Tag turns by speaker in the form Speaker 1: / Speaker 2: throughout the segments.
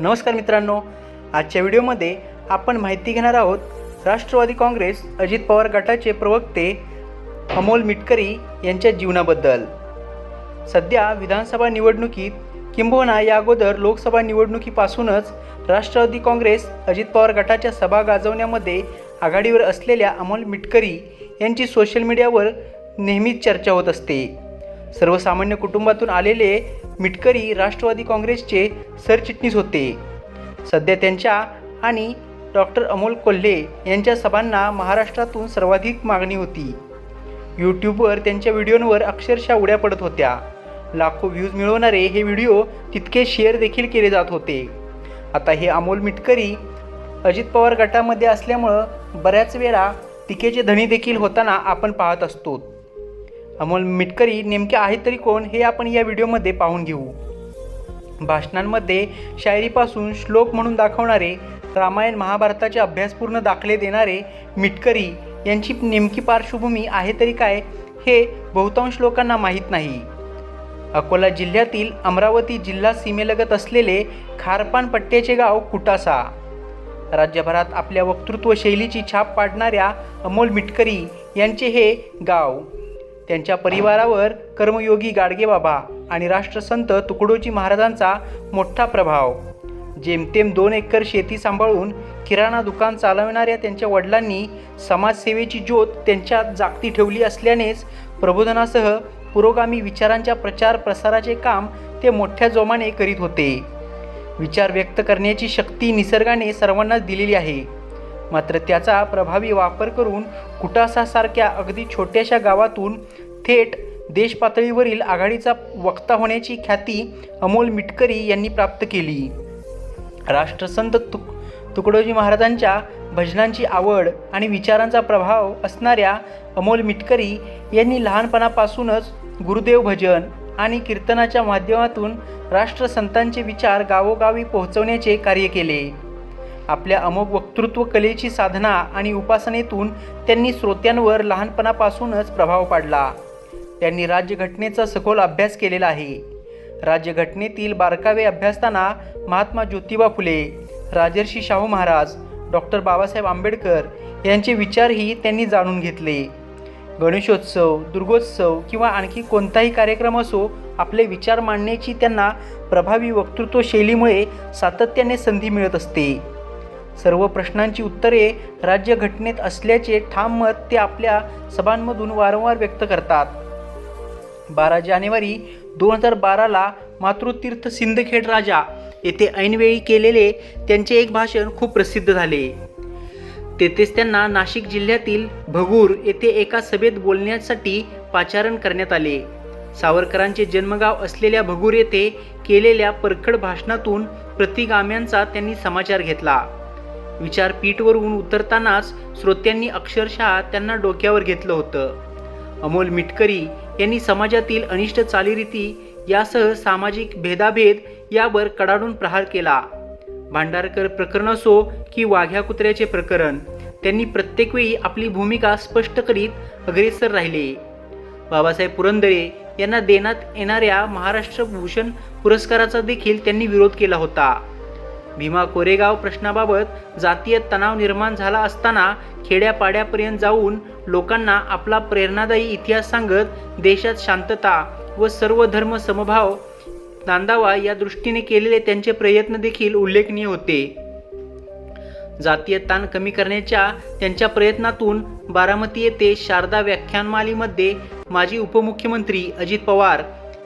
Speaker 1: नमस्कार मित्रांनो. आजच्या व्हिडिओमध्ये आपण माहिती घेणार आहोत राष्ट्रवादी काँग्रेस अजित पवार गटाचे प्रवक्ते अमोल मिटकरी यांच्या जीवनाबद्दल. सध्या विधानसभा निवडणुकीत किंबहुना या अगोदर लोकसभा निवडणुकीपासूनच राष्ट्रवादी काँग्रेस अजित पवार गटाच्या सभा गाजवण्यामध्ये आघाडीवर असलेल्या अमोल मिटकरी यांची सोशल मीडियावर नेहमीच चर्चा होत असते. सर्वसामान्य कुटुंबातून आलेले मिटकरी राष्ट्रवादी काँग्रेसचे सरचिटणीस होते. सध्या त्यांच्या आणि डॉक्टर अमोल कोल्हे यांच्या सभांना महाराष्ट्रातून सर्वाधिक मागणी होती. यूट्यूबवर त्यांच्या व्हिडिओंवर अक्षरशः उड्या पडत होत्या. लाखो व्ह्यूज मिळवणारे हे व्हिडिओ तितके शेअर देखील केले जात होते. आता हे अमोल मिटकरी अजित पवार गटामध्ये असल्यामुळं बऱ्याच वेळा टीकेचे धणी देखील होताना आपण पाहत असतो. अमोल मिटकरी नेमके आहेत तरी कोण हे आपण या व्हिडिओमध्ये पाहून घेऊ. भाषणांमध्ये शायरीपासून श्लोक म्हणून दाखवणारे रामायण महाभारताचे अभ्यासपूर्ण दाखले देणारे मिटकरी यांची नेमकी पार्श्वभूमी आहे तरी काय हे बहुतांश लोकांना माहीत नाही. अकोला जिल्ह्यातील अमरावती जिल्हा सीमेलगत असलेले खारपान पट्ट्याचे गाव कुटासा. राज्यभरात आपल्या वक्तृत्व शैलीची छाप पाडणाऱ्या अमोल मिटकरी यांचे हे गाव त्यांच्या परिवारावर कर्मयोगी गाडगेबाबा आणि राष्ट्रसंत तुकडोजी महाराजांचा मोठा प्रभाव. जेमतेम दोन एकर शेती सांभाळून किराणा दुकान चालविणाऱ्या त्यांच्या वडिलांनी समाजसेवेची ज्योत त्यांच्यात जागती ठेवली असल्यानेच प्रबोधनासह पुरोगामी विचारांच्या प्रचार प्रसाराचे काम ते मोठ्या जोमाने करीत होते. विचार व्यक्त करण्याची शक्ती निसर्गाने सर्वांनाच दिलेली आहे. मात्र त्याचा प्रभावी वापर करून कुटासासारख्या अगदी छोट्याशा गावातून थेट देशपातळीवरील आघाडीचा वक्ता होण्याची ख्याती अमोल मिटकरी यांनी प्राप्त केली. राष्ट्रसंत तुक तुकडोजी महाराजांच्या भजनांची आवड आणि विचारांचा प्रभाव असणाऱ्या अमोल मिटकरी यांनी लहानपणापासूनच गुरुदेव भजन आणि कीर्तनाच्या माध्यमातून राष्ट्रसंतांचे विचार गावोगावी पोहोचवण्याचे कार्य केले. आपल्या अमोघ वक्तृत्व कलेची साधना आणि उपासनेतून त्यांनी श्रोत्यांवर लहानपणापासूनच प्रभाव पाडला. त्यांनी राज्यघटनेचा सखोल अभ्यास केलेला आहे. राज्यघटनेतील बारकावे अभ्यासताना महात्मा ज्योतिबा फुले राजर्षी शाहू महाराज डॉक्टर बाबासाहेब आंबेडकर यांचे विचारही त्यांनी जाणून घेतले. गणेशोत्सव दुर्गोत्सव किंवा आणखी कोणताही कार्यक्रम असो आपले विचार मांडण्याची त्यांना प्रभावी वक्तृत्व शैलीमुळे सातत्याने संधी मिळत असते. सर्व प्रश्नांची उत्तरे राज्यघटनेत असल्याचे ठाम मत ते आपल्या सभांमधून वारंवार व्यक्त करतात. बारा जानेवारी दोन हजार बाराला मातृतीर्थ सिंदखेड राजा येथे ऐनवेळी केलेले त्यांचे एक भाषण खूप प्रसिद्ध झाले. तेथेच त्यांना नाशिक जिल्ह्यातील भगूर येथे एका सभेत बोलण्यासाठी पाचारण करण्यात आले. सावरकरांचे जन्मगाव असलेल्या भगूर येथे केलेल्या परखड भाषणातून प्रतिगाम्यांचा त्यांनी समाचार घेतला. विचारपीठवरून उतरतानाच श्रोत्यांनी अक्षरशः त्यांना डोक्यावर घेतलं होतं. अमोल मिटकरी यांनी समाजातील अनिष्ट चालीरीती यासह सामाजिक भेदाभेद यावर कडाडून प्रहार केला. भांडारकर प्रकरण असो की वाघ्या कुत्र्याचे प्रकरण त्यांनी प्रत्येक वेळी आपली भूमिका स्पष्ट करीत अग्रेसर राहिले. बाबासाहेब पुरंदरे यांना देण्यात येणाऱ्या महाराष्ट्र भूषण पुरस्काराचा देखील त्यांनी विरोध केला होता. भीमा कोरेगाव प्रश्नाबाबत जातीय तणाव निर्माण झाला असताना खेड्यापाड्यापर्यंत जाऊन लोकांना आपला प्रेरणादायी इतिहास सांगत देशात शांतता व सर्व धर्म समभाव नांदावा या दृष्टीने केलेले त्यांचे प्रयत्न देखील उल्लेखनीय होते. जातीय ताण कमी करण्याच्या त्यांच्या प्रयत्नातून बारामती येथे शारदा व्याख्यानमालीमध्ये माजी उपमुख्यमंत्री अजित पवार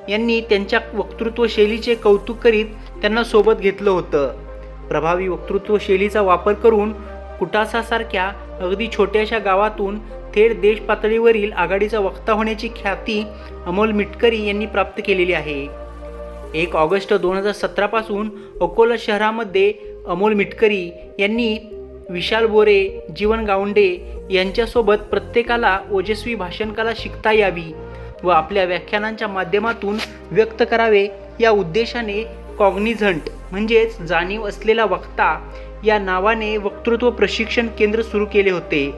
Speaker 1: यांनी त्यांच्या वक्तृत्व शैलीचे कौतुक करीत त्यांना सोबत घेतलं होतं. प्रभावी वक्तृत्व शैलीचा वापर करून कुटासासारख्या अगदी छोट्याशा गावातून थेट देश पातळीवरील आघाडीचा वक्ता होण्याची ख्याती अमोल मिटकरी यांनी प्राप्त केलेली आहे. एक ऑगस्ट दोन हजार सतरापासून अकोला शहरामध्ये अमोल मिटकरी यांनी विशाल बोरे जीवन गावंडे यांच्यासोबत प्रत्येकाला ओजस्वी भाषणकला शिकता यावी व आपल्या व्याख्यानांच्या माध्यमातून व्यक्त करावे या उद्देशाने कॉग्निझंट म्हणजेच जाणीव असलेला वक्ता या नावाने वक्तृत्व प्रशिक्षण केंद्र सुरू केले होते.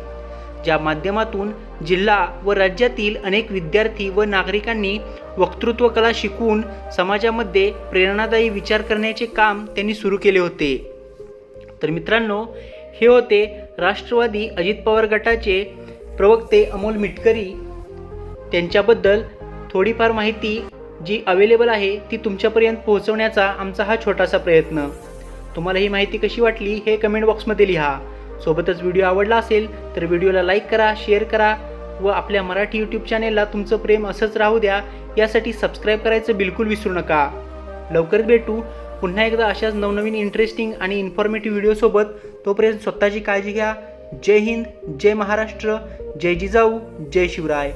Speaker 1: ज्या माध्यमातून जिल्हा व राज्यातील अनेक विद्यार्थी व नागरिकांनी वक्तृत्व कला शिकून समाजामध्ये प्रेरणादायी विचार करण्याचे काम त्यांनी सुरू केले होते. तर मित्रांनो हे होते राष्ट्रवादी अजित पवार गटाचे प्रवक्ते अमोल मिटकरी. त्यांच्याबद्दल थोडीफार माहिती जी अवेलेबल आहे ती तुमच्यापर्यंत पोहोचवण्याचा आमचा हा छोटासा प्रयत्न. तुम्हाला ही माहिती कशी वाटली हे कमेंट बॉक्समध्ये लिहा. सोबतच व्हिडिओ आवडला असेल तर व्हिडिओला लाईक करा शेअर करा व आपल्या मराठी यूट्यूब चॅनेलला तुमचं प्रेम असंच राहू द्या यासाठी सबस्क्राईब करायचं बिलकुल विसरू नका. लवकरच भेटू. पुन्हा एकदा अशाच नवनवीन इंटरेस्टिंग आणि इन्फॉर्मेटिव्ह व्हिडिओसोबत तोपर्यंत स्वतःची काळजी घ्या. जय हिंद जय महाराष्ट्र जय जिजाऊ जय शिवराय.